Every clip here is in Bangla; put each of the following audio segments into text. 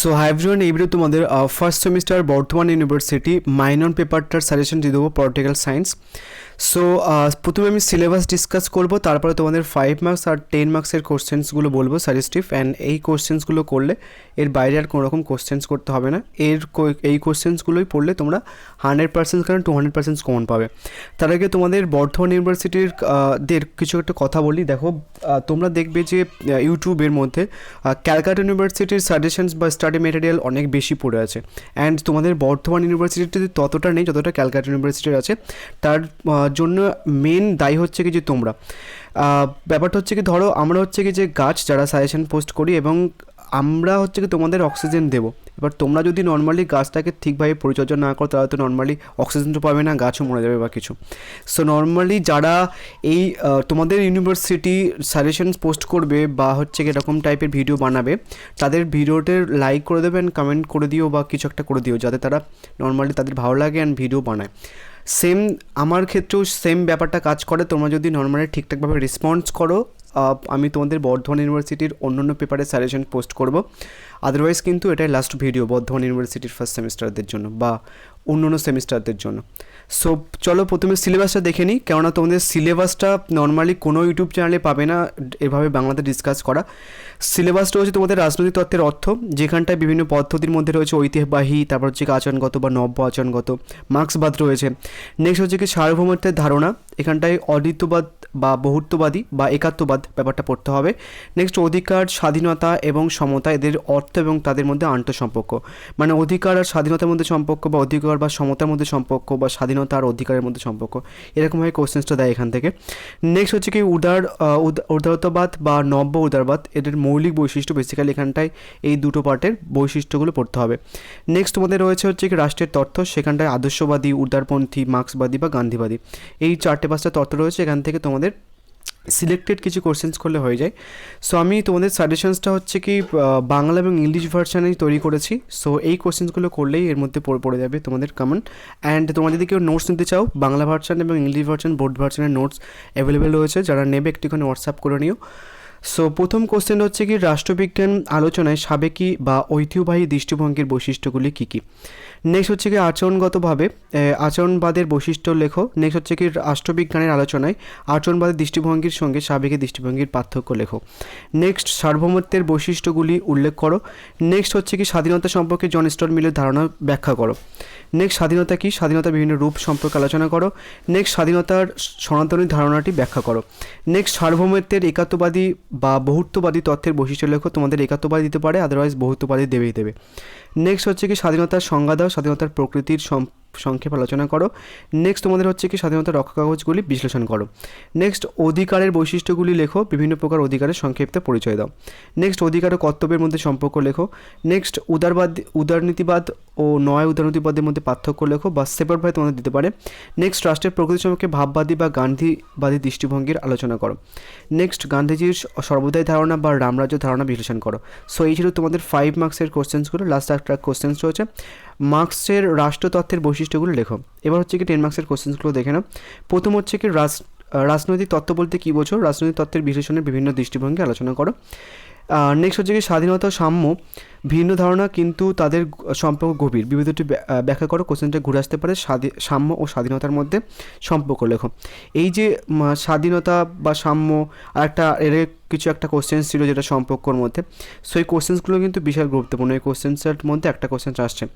সো হাইব্রিড এই তোমাদের first semester Bardhaman university minor পেপারটার suggestion দিয়ে দেবো পলিটিক্যাল সায়েন্স সো প্রথমে আমি সিলেবাস ডিসকাস করব, তারপরে তোমাদের ফাইভ মার্কস আর টেন মার্কসের কোশ্চেন্সগুলো বলব সাজেস্টিভ অ্যান্ড এই কোশ্চেন্সগুলো করলে এর বাইরে আর কোনো রকম কোশ্চেন্স করতে হবে না। এর এই কোশ্চেন্সগুলোই পড়লে তোমরা হান্ড্রেড পার্সেন্ট কারণ টু হান্ড্রেড পার্সেন্ট কমন পাবে। তার আগে তোমাদের বর্ধমান ইউনিভার্সিটির দের কিছু একটা কথা বলি। দেখো তোমরা দেখবে যে ইউটিউবের মধ্যে ক্যালকাটা ইউনিভার্সিটির সাজেশনস বা স্টাডি মেটেরিয়াল অনেক বেশি পড়ে আছে। অ্যান্ড তোমাদের বর্ধমান ইউনিভার্সিটিতে ততটা নেই যতটা ক্যালকাটা ইউনিভার্সিটির আছে। তার জন্য মেন দায়ী হচ্ছে কি যে তোমরা। ব্যাপারটা হচ্ছে কি ধরো, আমরা হচ্ছে কি যে গাছ যারা সাজেশন পোস্ট করি এবং আমরা হচ্ছে কি তোমাদের অক্সিজেন দেবো। এবার তোমরা যদি নর্মালি গাছটাকে ঠিকভাবে পরিচর্যা না করো, তাহলে তো নর্মালি অক্সিজেন তো পাবে না, গাছও মরে যাবে বা কিছু। সো নর্মালি যারা এই তোমাদের ইউনিভার্সিটি সাজেশনস পোস্ট করবে বা হচ্ছে এরকম টাইপের ভিডিও বানাবে, তাদের ভিডিওতে লাইক করে দেবেন কমেন্ট করে দিও বা কিছু একটা করে দিও, যাতে তারা নর্মালি তাদের ভালো লাগে অ্যান্ড ভিডিও বানায়। সেম আমার ক্ষেত্রেও সেম ব্যাপারটা কাজ করে, তোমরা যদি নর্মালি ঠিকঠাকভাবে রেসপন্স করো আমি তোমাদের বর্ধমান ইউনিভার্সিটির অন্য অন্য পেপারে সাজেশন পোস্ট করব। আদারওয়াইজ কিন্তু এটাই লাস্ট ভিডিও বর্ধমান ইউনিভার্সিটির ফার্স্ট সেমিস্টারদের জন্য বা অন্য অন্য সেমিস্টারদের জন্য। সো চলো প্রথমে সিলেবাসটা দেখে নিই। কেননা তোমাদের সিলেবাসটা নর্মালি কোনো ইউটিউব চ্যানেলে পাবে না, এভাবে বাংলাতে ডিসকাস করা। সিলেবাসটা হচ্ছে তোমাদের রাজনৈতিক তত্ত্বের অর্থ। যেখানটায় বিভিন্ন পদ্ধতির মধ্যে রয়েছে ঐতিহ্যবাহী, তারপর হচ্ছে আচরণগত বা নব্য আচরণগত মার্ক্সবাদ রয়েছে। নেক্সট হচ্ছে কি সার্বভৌমত্বের ধারণা। এখানটায় অদ্বিতীয়বাদ বা বহুত্ববাদী বা একাত্মবাদ ব্যাপারটা পড়তে হবে। নেক্সট অধিকার, স্বাধীনতা এবং সমতা এদের অর্থ এবং তাদের মধ্যে আন্তঃসম্পর্ক। মানে অধিকার আর স্বাধীনতার মধ্যে সম্পর্ক বা অধিকার বা সমতার মধ্যে সম্পর্ক বা স্বাধীনতা আর অধিকারের মধ্যে সম্পর্ক। এরকমভাবে কোশ্চেন্সটা দেয় এখান থেকে। নেক্সট হচ্ছে কি উদার উদারতাবাদ বা নব্য উদারবাদ। এদের মৌলিক বৈশিষ্ট্য বেসিক্যালি এখানটায় এই দুটো পার্টের বৈশিষ্ট্যগুলো পড়তে হবে। নেক্সট তোমাদের রয়েছে হচ্ছে কি রাষ্ট্রের তথ্য। সেখানটায় আদর্শবাদী, উদারপন্থী, মার্ক্সবাদী বা গান্ধীবাদী। এই চারটে পাঁচটা তত্ত্ব রয়েছে। এখান থেকে তোমাদের সিলেক্টেড কিছু কোশ্চেন্স করলে হয়ে যায়। সো আমি তোমাদের সাজেশনসটা হচ্ছে কি বাংলা এবং ইংলিশ ভার্সানেই তৈরি করেছি। সো এই কোশ্চেন্সগুলো করলেই এর মধ্যে পড়ে পড়ে যাবে তোমাদের কমন অ্যান্ড তোমরা যদি কেউ নোটস নিতে চাও, বাংলা ভার্সান এবং ইংলিশ ভার্সান বোর্ড ভার্সানের নোটস অ্যাভেলেবেল রয়েছে। যারা নেবে, একটুখানি হোয়াটসঅ্যাপ করে নিও। সো প্রথম কোশ্চেন হচ্ছে কি, রাষ্ট্রবিজ্ঞান আলোচনায় সাবেকি বা ঐতিহ্যবাহী দৃষ্টিভঙ্গির বৈশিষ্ট্যগুলি কী কী? নেক্সট হচ্ছে কি আচরণগতভাবে আচরণবাদের বৈশিষ্ট্য লেখো। নেক্সট হচ্ছে কি রাষ্ট্রবিজ্ঞানের আলোচনায় আচরণবাদের দৃষ্টিভঙ্গির সঙ্গে সাবেকি দৃষ্টিভঙ্গির পার্থক্য লেখো। নেক্সট সার্বভৌমত্বের বৈশিষ্ট্যগুলি উল্লেখ করো। নেক্সট হচ্ছে কি স্বাধীনতা সম্পর্কে জন স্টল মিলের ধারণা ব্যাখ্যা করো। নেক্সট স্বাধীনতা কি? স্বাধীনতার বিভিন্ন রূপ সম্পর্কে আলোচনা করো। নেক্সট স্বাধীনতার সনাতনী ধারণাটি ব্যাখ্যা করো। নেক্সট সার্বভৌমত্বের একাত্মবাদী বা বহুত্ববাদী তথ্যের বৈশিষ্ট্য লেখো। তোমাদের একাত্মবাদী দিতে পারে আদারওয়াইজ বহুত্ববাদী দেবেই দেবে। নেক্সট হচ্ছে কি স্বাধীনতার সংজ্ঞা দাও স্বাধীনতার প্রকৃতির সংক্ষেপ আলোচনা করো। নেক্সট তোমাদের হচ্ছে কি স্বাধীনতা রক্ষা কাগজগুলি বিশ্লেষণ করো। নেক্সট অধিকারের বৈশিষ্ট্যগুলি লেখো, বিভিন্ন প্রকার অধিকারের সংক্ষিপ্ত পরিচয় দাও। নেক্সট অধিকার ও কর্তব্যের মধ্যে সম্পর্ক লেখো। নেক্সট উদারবাদ, উদারনীতিবাদ ও নয় উদারনীতিবাদের মধ্যে পার্থক্য লেখো বা সেপার ভাই তোমাদের দিতে পারে। নেক্সট রাষ্ট্রের প্রকৃতি সম্পর্কে ভাববাদী বা গান্ধীবাদী দৃষ্টিভঙ্গির আলোচনা করো। নেক্সট গান্ধীজির সর্বদাই ধারণা বা রামরাজ্য ধারণা বিশ্লেষণ করো। সো এই ছিল তোমাদের ফাইভ মার্কসের কোশ্চেন্সগুলো লাস্ট একটা কোশ্চেন্স রয়েছে। মার্কসের রাষ্ট্রতত্ত্বের বৈশিষ্ট্যগুলো লেখো। এবার হচ্ছে কি টেন মার্কসের কোশ্চেন্সগুলো দেখে নাও। প্রথম হচ্ছে কি রাজ রাজনৈতিক তত্ত্ব বলতে কী বোঝো? রাজনৈতিক তত্ত্বের বিশ্লেষণের বিভিন্ন দৃষ্টিভঙ্গি আলোচনা করো। নেক্সট হচ্ছে কি স্বাধীনতা সাম্য। ভিন্ন ধারণা কিন্তু তাদের সম্পর্ক গভীর। বিবিধটি ব্য- ব্যাখ্যা করো। কোশ্চেনটা ঘুরে আসতে পারে। সাম্য ও স্বাধীনতার মধ্যে সম্পর্ক লেখো। এই যে স্বাধীনতা বা সাম্য, আর একটা, এর কিছু একটা কোশ্চেন্স ছিল যেটা সম্পর্কর মধ্যে। সো এই কোশ্চেন্সগুলো কিন্তু বিশাল গুরুত্বপূর্ণ। এই কোশ্চেন্সের মধ্যে একটা কোশ্চেন্স আসছে।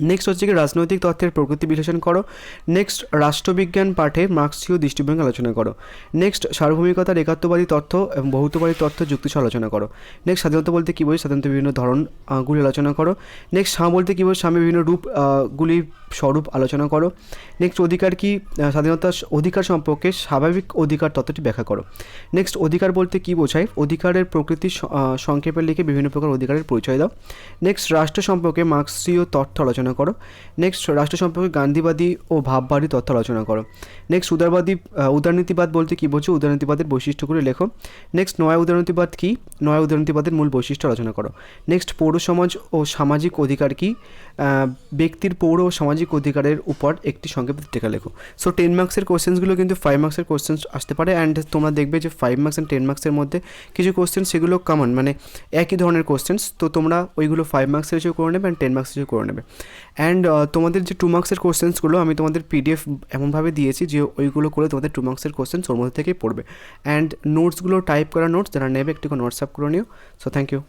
নেক্সট হচ্ছে কি রাজনৈতিক তথ্যের প্রকৃতি বিশ্লেষণ করো। নেক্সট রাষ্ট্রবিজ্ঞান পাঠে মার্ক্সীয় দৃষ্টিভঙ্গি আলোচনা করো। নেক্সট সার্বভৌমিকতার একাত্মবাদী তথ্য এবং বহুত্ববাদী তথ্য যুক্তিসহ আলোচনা করো। নেক্সট স্বাধীনতা বলতে কী বোঝে স্বাধীনতা বিভিন্ন ধরন আহ, গুলি আলোচনা করো। নেক্সট স্বামী বলতে কী বোঝে স্বামী বিভিন্ন রূপ আহ, স্বরূপ আলোচনা করো। নেক্সট অধিকার কি? স্বাধীনতা অধিকার সম্পর্কে স্বাভাবিক অধিকার তত্ত্বটি ব্যাখ্যা করো। নেক্সট অধিকার বলতে কী বোঝায়? অধিকারের প্রকৃতি সংক্ষেপে লিখে বিভিন্ন প্রকার অধিকারের পরিচয় দাও। নেক্সট রাষ্ট্র সম্পর্কে মার্ক্সীয় তথ্য আলোচনা আলোচনা করো। নেক্সট রাষ্ট্র সম্পর্কে গান্ধীবাদী ও ভাববাদী তথ্য আলোচনা করো। নেক্সট উদারবাদী উদারনীতিবাদ বলতে কী বোঝো? উদারনীতিবাদের বৈশিষ্ট্যগুলো লেখো। নেক্সট নয়া উদারনীতিবাদ কী? নয়া উদারনীতিবাদের মূল বৈশিষ্ট্য আলোচনা করো। নেক্সট পৌর সমাজ ও সামাজিক অধিকার কী? ব্যক্তির পৌর ও সামাজিক অধিকারের উপর একটি সংক্ষিপ্ত টিকা লেখো। সো টেন মার্কসের কোশ্চেন্সগুলো কিন্তু ফাইভ মার্কসের কোশ্চেন্স আসতে পারে অ্যান্ড তোমরা দেখবে যে ফাইভ মার্কস অ্যান্ড টেন মার্কসের মধ্যে কিছু কোশ্চেন সেগুলো কমন মানে একই ধরনের কোশ্চেন্স তো তোমরা ওইগুলো ফাইভ মার্কসের হিসেবে করে নেবে অ্যান্ড টেন মার্কসের হিসেবে করে নেবে। অ্যান্ড তোমাদের যে টু মার্কসের কোশ্চেন্সগুলো আমি তোমাদের পিডিএফ এমনভাবে দিয়েছি যে ওইগুলো করে তোমাদের টু মার্কসের কোশ্চেন্স ওর মধ্যে থেকেই পড়বে। অ্যান্ড নোটসগুলো টাইপ করা নোটস যারা নেবে একটু আপ করে নিও। So thank you